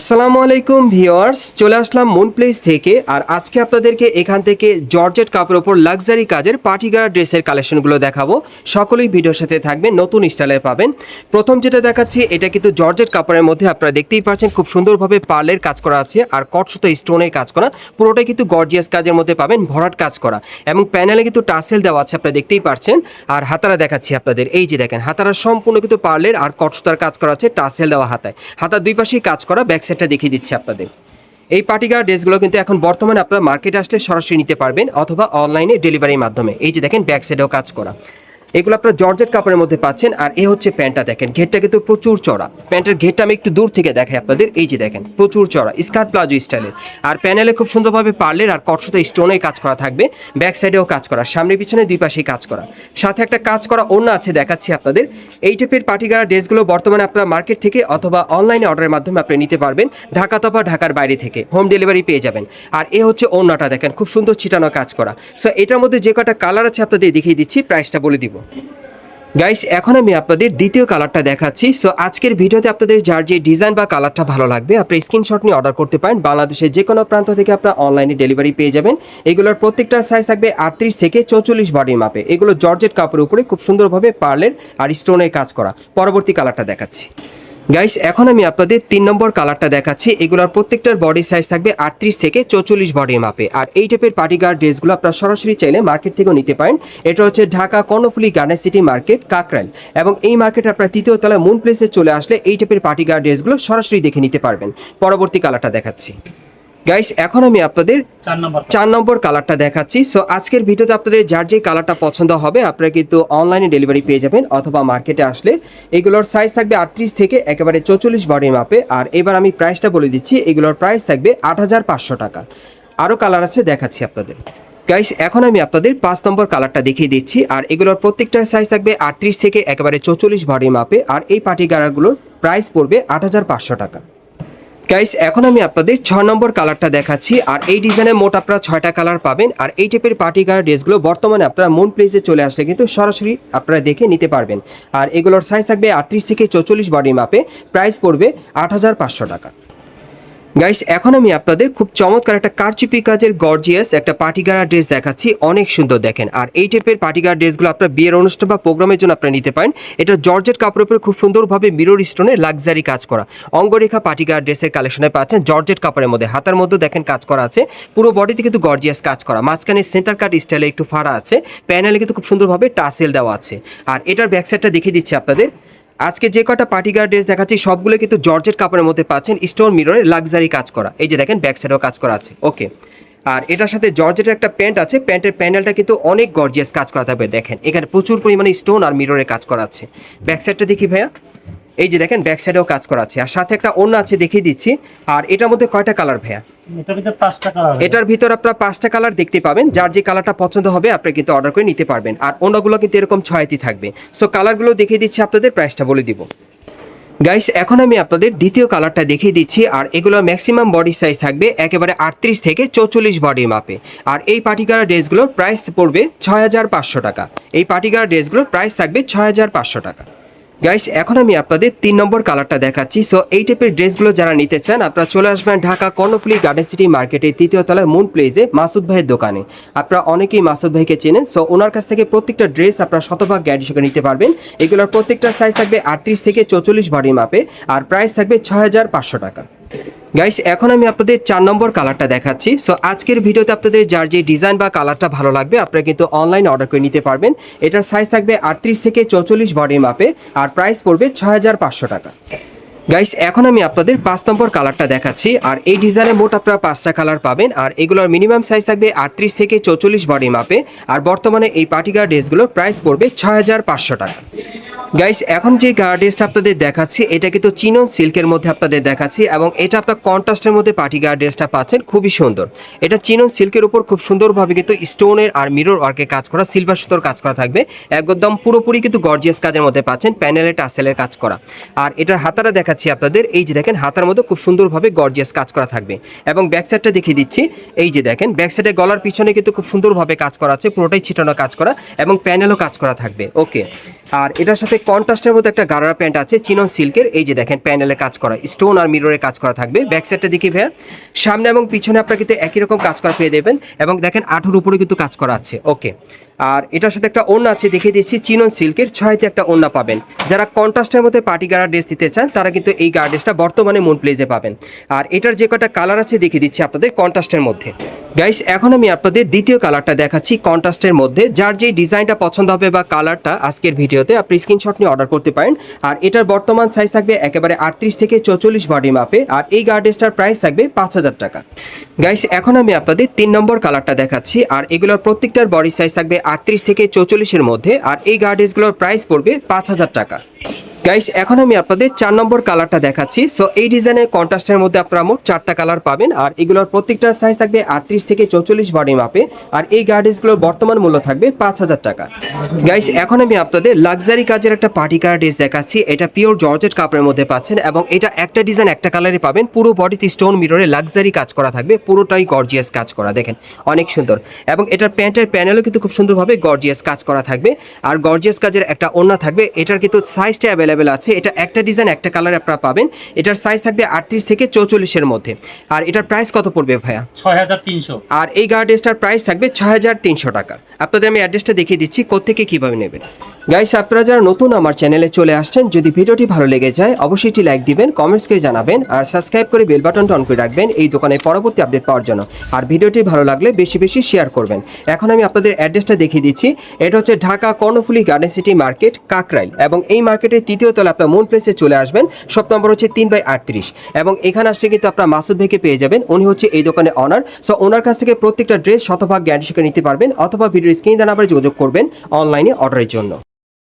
আসসালামু আলাইকুম ভিওয়ার্স চলে আসলাম মুন প্লেস থেকে। আর আজকে আপনাদেরকে এখান থেকে জর্জেট কাপড়ের ওপর লাক্সারি কাজের পার্টিগার ড্রেসের কালেকশনগুলো দেখাবো। সকলেই ভিডিওর সাথে থাকবেন, নতুন স্টাইলে পাবেন। প্রথম যেটা দেখাচ্ছি, এটা কিন্তু জর্জেট কাপড়ের মধ্যে আপনারা দেখতেই পাচ্ছেন, খুব সুন্দরভাবে পার্লের কাজ করা আছে আর কটসুতো স্টোনের কাজ করা। পুরোটাই কিন্তু গর্জিয়াস কাজের মধ্যে পাবেন, ভরাট কাজ করা। এবং প্যানেলে কিন্তু টাসেল দেওয়া আছে, আপনারা দেখতেই পাচ্ছেন। আর হাতারা দেখাচ্ছি আপনাদের, এই যে দেখেন, হাতারা সম্পূর্ণ কিন্তু পার্লের আর কটসুতার কাজ করা আছে, টাসেল দেওয়া হাতায়। হাতার দুই পাশেই কাজ করা, ব্যাক সাইডটা দেখিয়ে দিচ্ছি আপনাদের। এই পার্টিগার ড্রেসগুলো কিন্তু এখন বর্তমানে আপনারা মার্কেটে আসলে সরাসরি নিতে পারবেন অথবা অনলাইনে ডেলিভারির মাধ্যমে। এই যে দেখেন ব্যাক সাইডেও কাজ করা। এগুলো আপনারা জর্জেট কাপড়ের মধ্যে পাচ্ছেন, আর এ হচ্ছে প্যান্টটা দেখেন, ঘেরটা কিন্তু প্রচুর চড়া। প্যান্টের ঘেরটা আমি একটু দূর থেকে দেখাই আপনাদের, এই যে দেখেন, প্রচুর চড়া, স্কার্ট প্লাজো স্টাইলের। আর প্যানেলে খুব সুন্দরভাবে পার্লের আর কটসতে স্টোনে কাজ করা থাকবে, ব্যাক সাইডেও কাজ করা, সামনে পিছনে দুই পাশেই কাজ করা। সাথে একটা কাজ করা অন্য আছে, দেখাচ্ছি আপনাদের। এই টাইপের পার্টিগারা ড্রেসগুলো বর্তমানে আপনারা মার্কেট থেকে অথবা অনলাইনে অর্ডারের মাধ্যমে আপনি নিতে পারবেন, ঢাকা তথা ঢাকার বাইরে থেকে, হোম ডেলিভারি পেয়ে যাবেন। আর এ হচ্ছে অন্যটা দেখেন, খুব সুন্দর ছিটানো কাজ করা। সো এটার মধ্যে যে কটা কালার আছে আপনাদের দেখিয়ে দিচ্ছি, প্রাইসটা বলে দিব। গাইস এখন আমি আপনাদের দ্বিতীয় কালারটা দেখাচ্ছি। সো আজকের ভিডিওতে আপনাদের যার যে ডিজাইন বা কালারটা ভালো লাগবে আপনি স্ক্রিনশট নিয়ে অর্ডার করতে পারেন। বাংলাদেশের যে কোনো প্রান্ত থেকে আপনারা অনলাইনে ডেলিভারি পেয়ে যাবেন। এগুলোর প্রত্যেকটার সাইজ থাকবে আটত্রিশ থেকে চৌচল্লিশ বডির মাপে এগুলো জর্জেট কাপড়ের উপরে খুব সুন্দরভাবে পার্লের আর স্টোনের কাজ করা। পরবর্তী কালারটা দেখাচ্ছি। গাইস এখন আমি আপনাদের তিন নম্বর কালারটা দেখাচ্ছি। এগুলোর প্রত্যেকটার বডি সাইজ থাকবে আটত্রিশ থেকে চৌচল্লিশ বডির মাপে। আর এই টাইপের পার্টিগার ড্রেসগুলো আপনারা সরাসরি চাইলে মার্কেট থেকেও নিতে পারেন। এটা হচ্ছে Dhaka Karnaphuli garden city market Kakrail. এবং এই মার্কেট আপনারা তৃতীয় তলায় মুন প্লেসে চলে আসলে এই টাইপের পার্টিগার ড্রেসগুলো সরাসরি দেখে নিতে পারবেন। পরবর্তী কালারটা দেখাচ্ছি। গাইস এখন আমি আপনাদের চার নম্বর চার নম্বর কালারটা দেখাচ্ছি। সো আজকের ভিডিওতে আপনাদের যার যে কালারটা পছন্দ হবে আপনারা কিন্তু অনলাইনে ডেলিভারি পেয়ে যাবেন অথবা মার্কেটে আসলে। এগুলোর সাইজ থাকবে আটত্রিশ থেকে একেবারে চৌচল্লিশ বডির মাপে আর এবার আমি প্রাইসটা বলে দিচ্ছি এগুলোর প্রাইস থাকবে আট হাজার পাঁচশো টাকা। আরও কালার আছে দেখাচ্ছি আপনাদের। গাইস এখন আমি আপনাদের পাঁচ নম্বর কালারটা দেখিয়ে দিচ্ছি। আর এগুলোর প্রত্যেকটার সাইজ থাকবে আটত্রিশ থেকে একেবারে চৌচল্লিশ বডির মাপে আর এই পার্টি গাড়াগুলোর প্রাইস পড়বে আট হাজার পাঁচশো টাকা। গাইস এখন আমি আপনাদের ছয় নম্বর কালারটা দেখাচ্ছি, আর এই ডিজাইনে মোট আপনারা ছয়টা কালার পাবেন, আর এই টাইপের পার্টি কালার ড্রেসগুলো বর্তমানে আপনারা মন প্লেসে চলে আসলে কিন্তু সরাসরি আপনারা দেখে নিতে পারবেন। আর এগুলোর সাইজ থাকবে আটত্রিশ থেকে চৌচল্লিশ বডি মাপে প্রাইস পড়বে আট হাজার পাঁচশো টাকা। গাইস এখন আমি আপনাদের খুব চমৎকার একটা কারচুপি কাজের গর্জিয়াস একটা পার্টিগারা ড্রেস দেখাচ্ছি। অনেক সুন্দর দেখেন। আর এই টাইপের পার্টিগার ড্রেসগুলো আপনার বিয়ের অনুষ্ঠান বা প্রোগ্রামের জন্য আপনারা নিতে পারেন। এটা জর্জেট কাপড়ের উপরে খুব সুন্দরভাবে মিরর স্টোনে লাক্সারি কাজ করা। অঙ্গরেখা পার্টিগার ড্রেসের কালেকশনে পাচ্ছেন জর্জেট কাপড়ের মধ্যে। হাতার মধ্যে দেখেন কাজ করা আছে। পুরো বডিতে কিন্তু গর্জিয়াস কাজ করা। মাঝখানে সেন্টার কাট স্টাইলে একটু ফাড়া আছে। প্যানেলে কিন্তু খুব সুন্দরভাবে টাসেল দেওয়া আছে। আর এটার ব্যাক সাইডটা দেখিয়ে দিচ্ছি আপনাদের। আজকে যে কটা পার্টিগার ড্রেস দেখাচ্ছি সবগুলো কিন্তু জর্জেট কাপড়ের মধ্যে পাচ্ছেন স্টোন মিররের লাক্সারি কাজ করা। এই যে দেখেন ব্যাক সাইডেও কাজ করা আছে। ওকে আর এটার সাথে জর্জেটের একটা প্যান্ট আছে প্যান্টের প্যানেলটা কিন্তু অনেক গর্জিয়াস কাজ করা থাকবে, দেখেন। এখানে প্রচুর পরিমাণে স্টোন আর মিররের কাজ করা আছে। ব্যাক সাইডটা দেখি ভাইয়া। এই যে দেখেন ব্যাক সাইডেও কাজ করা আছে। আর সাথে একটা অন্য আছে দেখিয়ে দিচ্ছি। আর এটার মধ্যে কয়টা কালার ভাইয়া? এটার ভিতরে পাঁচটা কালার এটার ভিতর আপনারা পাঁচটা কালার দেখতে পাবেন। যার যে কালারটা পছন্দ হবে আপনি কিন্তু অর্ডার করে নিতে পারবেন। আর অন্যগুলো কিন্তু এরকম ছয়টি থাকবে। সো কালারগুলো দেখিয়ে দিচ্ছি আপনাদের প্রাইসটা বলে দিব। গাইস এখন আমি আপনাদের দ্বিতীয় কালারটা দেখিয়ে দিচ্ছি। আর এগুলো ম্যাক্সিমাম বডি সাইজ থাকবে একেবারে আটত্রিশ থেকে চৌচল্লিশ বডি মাপে আর এই পার্টিকারা ড্রেসগুলোর প্রাইস পড়বে ছয় হাজার পাঁচশো টাকা। এই পার্টিকারা ড্রেসগুলোর প্রাইস থাকবে ছয় হাজার পাঁচশো টাকা। গাইস এখন আমি আপনাদের তিন নম্বর কালারটা দেখাচ্ছি। সো এই টাইপের ড্রেসগুলো যারা নিতে চান, আপনারা চলে আসবেন ঢাকা কর্ণফুলি গার্ডেন সিটি মার্কেটে তৃতীয় তলায় মুন প্লেজে মাসুদ ভাইয়ের দোকানে। আপনারা অনেকেই মাসুদ ভাইকে চেনেন। সো ওনার কাছ থেকে প্রত্যেকটা ড্রেস আপনারা শতভাগ গ্যারান্টি সঙ্গে নিতে পারবেন। এগুলোর প্রত্যেকটা সাইজ থাকবে আটত্রিশ থেকে চৌচল্লিশ বডি মাপে। আর প্রাইস থাকবে ছয় হাজার পাঁচশো টাকা। গাইস এখন আমি আপনাদের চার নম্বর কালারটা দেখাচ্ছি। সো আজকের ভিডিওতে আপনাদের যার যে ডিজাইন বা কালারটা ভালো লাগবে, আপনারা কিন্তু অনলাইন অর্ডার করে নিতে পারবেন। এটার সাইজ থাকবে আটত্রিশ থেকে চৌচল্লিশ বডি মাপে আর প্রাইস পড়বে ছয় হাজার পাঁচশো টাকা। গাইস এখন আমি আপনাদের পাঁচ নম্বর কালারটা দেখাচ্ছি, আর এই ডিজাইনে মোট আপনারা পাঁচটা কালার পাবেন, আর এগুলোর মিনিমাম সাইজ থাকবে আটত্রিশ থেকে চৌচল্লিশ বডি মাপে আর বর্তমানে এই পার্টিগার ড্রেসগুলোর প্রাইস পড়বে ছয় হাজার পাঁচশো টাকা। গাইস এখন যে গার্ডেসটা আপনাদের দেখাচ্ছি, এটা কিন্তু চিনন সিল্কের মধ্যে আপনাদের দেখাচ্ছি এবং এটা আপনার কন্ট্রাস্টের মধ্যে পার্টি গার্ডেসটা পাচ্ছেন, খুবই সুন্দর। এটা চিনন সিল্কের উপর খুব সুন্দরভাবে কিন্তু স্টোনের আর মিরর ওয়ার্কের কাজ করা সিলভার সুতোর কাজ করা থাকবে। একদম পুরোপুরি কিন্তু গর্জিয়াস কাজের মধ্যে পাচ্ছেন প্যানেলে টাসেলের কাজ করা। আর এটার হাতারা দেখাচ্ছি আপনাদের, এই যে দেখেন, হাতার মধ্যে খুব সুন্দরভাবে গর্জিয়াস কাজ করা থাকবে। এবং ব্যাক সাইডটা দেখিয়ে দিচ্ছি, এই যে দেখেন ব্যাক সাইডে গলার পিছনে কিন্তু খুব সুন্দরভাবে কাজ করা আছে, পুরোটাই ছিটানো কাজ করা এবং প্যানেলও কাজ করা থাকবে ওকে আর এটার সাথে কন্ট্রাস্টের মধ্যে একটা গারারা প্যান্ট আছে, চিনন সিল্কের। এই যে দেখেন, প্যানেলে কাজ করা স্টোন আর মিররে কাজ করা থাকবে। ব্যাক সাইডটা দেখি ভাইয়া। সামনে এবং পিছনে আপনারা কিন্তু একই রকম কাজ করা পেয়ে দেবেন। এবং দেখেন, আঠুর উপরে কিন্তু কাজ করা আছে। ওকে আর এটার সাথে একটা ওড়না আছে, দেখিয়ে দিচ্ছি, চিনন সিল্কের ছয়তে একটা ওড়না পাবেন। যারা কন্ট্রাস্টের মধ্যে পার্টি গার্ড ড্রেস দিতে চান, তারা কিন্তু এই গার্ড ড্রেসটা বর্তমানে মুন প্লেজে পাবেন। আর এটার যে কটা কালার আছে, দেখিয়ে দিচ্ছি আপনাদের কন্ট্রাস্টের মধ্যে। গাইস এখন আমি আপনাদের দ্বিতীয় কালারটা দেখাচ্ছি কন্ট্রাস্টের মধ্যে। যার যে ডিজাইনটা পছন্দ হবে বা কালারটা আজকের ভিডিওতে, আপনি স্ক্রিনশট নিয়ে অর্ডার করতে পারেন। আর এটার বর্তমান সাইজ থাকবে একেবারে আটত্রিশ থেকে চৌচল্লিশ বডি মাপে আর এই গার্ড ড্রেসটার প্রাইস থাকবে পাঁচ হাজার টাকা। গাইস এখন আমি আপনাদের তিন নম্বর কালারটা দেখাচ্ছি। আর এগুলোর প্রত্যেকটার বডি সাইজ থাকবে আটত্রিশ থেকে চৌচল্লিশের মধ্যে আর এই গার্ডেজগুলোর প্রাইস পড়বে পাঁচ হাজার টাকা। গাইস এখন আমি আপনাদের চার নম্বর কালারটা দেখাচ্ছি। সো এই ডিজাইনের কন্ট্রাস্টের মধ্যে আপনারা মোট চারটা কালার পাবেন। আর এগুলোর প্রত্যেকটার সাইজ থাকবে আটত্রিশ থেকে চৌচল্লিশ বডি মাপে আর এই গার্ডেসগুলোর বর্তমান মূল্য থাকবে পাঁচ হাজার টাকা। গাইস এখন আমি আপনাদের লাক্সারি কাজের একটা পার্টি কালার ড্রেস দেখাচ্ছি। এটা পিওর জর্জেট কাপড়ের মধ্যে পাচ্ছেন এবং এটা একটা ডিজাইন একটা কালারে পাবেন। পুরো বডিতে স্টোন মিররে লাক্সারি কাজ করা থাকবে। পুরোটাই গর্জিয়াস কাজ করা, দেখেন। অনেক সুন্দর। এবং এটার প্যান্টের প্যানেলও কিন্তু খুব সুন্দরভাবে গর্জিয়াস কাজ করা থাকবে। আর গর্জিয়াস কাজের একটা ওড়না থাকবে। এটার কিন্তু সাইজটা অ্যাভেলেবেল আছে। এটা একটা ডিজাইন একটা কালার আপনারা পাবেন। এটার সাইজ থাকবে আটত্রিশ থেকে চৌচল্লিশের মধ্যে। আর এটার প্রাইস কত পড়বে ভাইয়া? ছয় হাজার তিনশো। আর এই গার্ডেসটার প্রাইস থাকবে ছয় হাজার তিনশো টাকা। আপনাদের আমি অ্যাড্রেসটা দেখিয়ে দিচ্ছি কোথেকে কীভাবে নেবেন। গাইস আপনারা যারা নতুন আমার চ্যানেলে চলে আসছেন, যদি ভিডিওটি ভালো লেগে যায়, অবশ্যই একটি লাইক দিবেন কমেন্টস করে জানাবেন, আর সাবস্ক্রাইব করে বেল বাটনটা অন করে রাখবেন এই দোকানের পরবর্তী আপডেট পাওয়ার জন্য। আর ভিডিওটি ভালো লাগলে বেশি বেশি শেয়ার করবেন। এখন আমি আপনাদের অ্যাড্রেসটা দেখিয়ে দিচ্ছি। এটা হচ্ছে Dhaka Karnaphuli garden city market Kakrail. এবং এই মার্কেটের তৃতীয় তলা আপনার মুন প্লেসে চলে আসবেন। শপ নম্বর হচ্ছে তিন বাই আটত্রিশ। এবং এখানে আসলে কিন্তু আপনার মাসুদ ভাইকে পেয়ে যাবেন। উনি হচ্ছে এই দোকানে অনার সো ওনার কাছ থেকে প্রত্যেকটা ড্রেস শতভাগ গ্যারান্টি শিখে নিতে পারবেন, অথবা ভিডিওর স্ক্রিন দেওয়া নাম্বারে যোগাযোগ করবেন অনলাইনে অর্ডারের জন্য।